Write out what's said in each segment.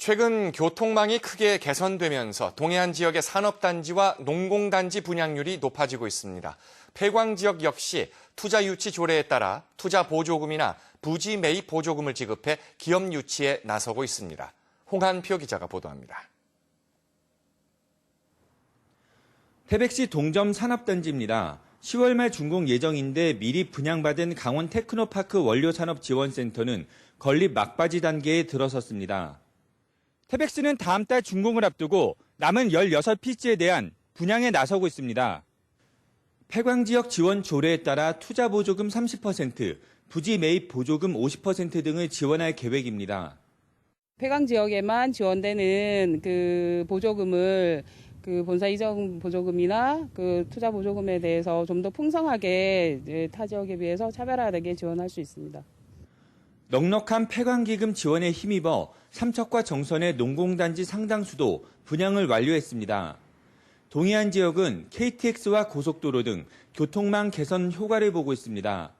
최근 교통망이 크게 개선되면서 동해안 지역의 산업단지와 농공단지 분양률이 높아지고 있습니다. 폐광 지역 역시 투자 유치 조례에 따라 투자 보조금이나 부지 매입 보조금을 지급해 기업 유치에 나서고 있습니다. 홍한표 기자가 보도합니다. 태백시 동점 산업단지입니다. 10월 말 준공 예정인데 미리 분양받은 강원 테크노파크 원료산업지원센터는 건립 막바지 단계에 들어섰습니다. 태백시는 다음 달 준공을 앞두고 남은 16피지에 대한 분양에 나서고 있습니다. 폐광 지역 지원 조례에 따라 투자 보조금 30%, 부지 매입 보조금 50% 등을 지원할 계획입니다. 폐광 지역에만 지원되는 그 보조금을 그 본사 이전 보조금이나 그 투자 보조금에 대해서 좀 더 풍성하게 타 지역에 비해서 차별화되게 지원할 수 있습니다. 넉넉한 폐광기금 지원에 힘입어 삼척과 정선의 농공단지 상당수도 분양을 완료했습니다. 동해안 지역은 KTX와 고속도로 등 교통망 개선 효과를 보고 있습니다.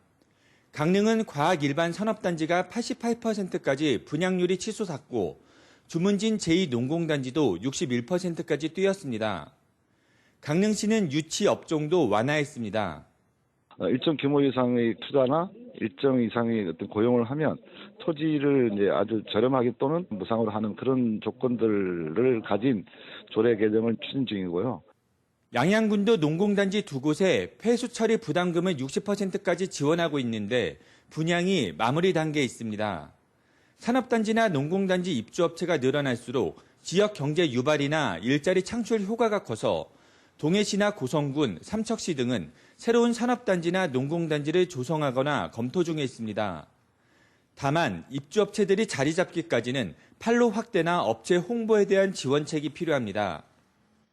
강릉은 과학 일반 산업단지가 88%까지 분양률이 치솟았고 주문진 제2농공단지도 61%까지 뛰었습니다. 강릉시는 유치 업종도 완화했습니다. 어, 일정 규모 이상의 투자나 일정 이상의 어떤 고용을 하면 토지를 이제 아주 저렴하게 또는 무상으로 하는 그런 조건들을 가진 조례 개정을 추진 중이고요. 양양군도 농공단지 두 곳에 폐수 처리 부담금을 60%까지 지원하고 있는데 분양이 마무리 단계에 있습니다. 산업단지나 농공단지 입주업체가 늘어날수록 지역 경제 유발이나 일자리 창출 효과가 커서 동해시나 고성군, 삼척시 등은 새로운 산업단지나 농공단지를 조성하거나 검토 중에 있습니다. 다만 입주업체들이 자리 잡기까지는 판로 확대나 업체 홍보에 대한 지원책이 필요합니다.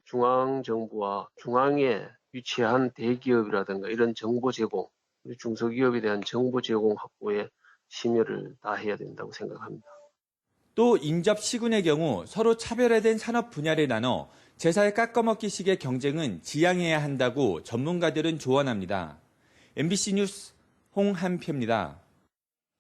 중앙 정부와 중앙에 위치한 대기업이라든가 이런 정보 제공, 중소기업에 대한 정보 제공 확보에 심혈을 다해야 된다고 생각합니다. 또 인접 시군의 경우 서로 차별화된 산업 분야를 나눠 제살 깎아먹기식의 경쟁은 지양해야 한다고 전문가들은 조언합니다. MBC 뉴스 홍한표입니다.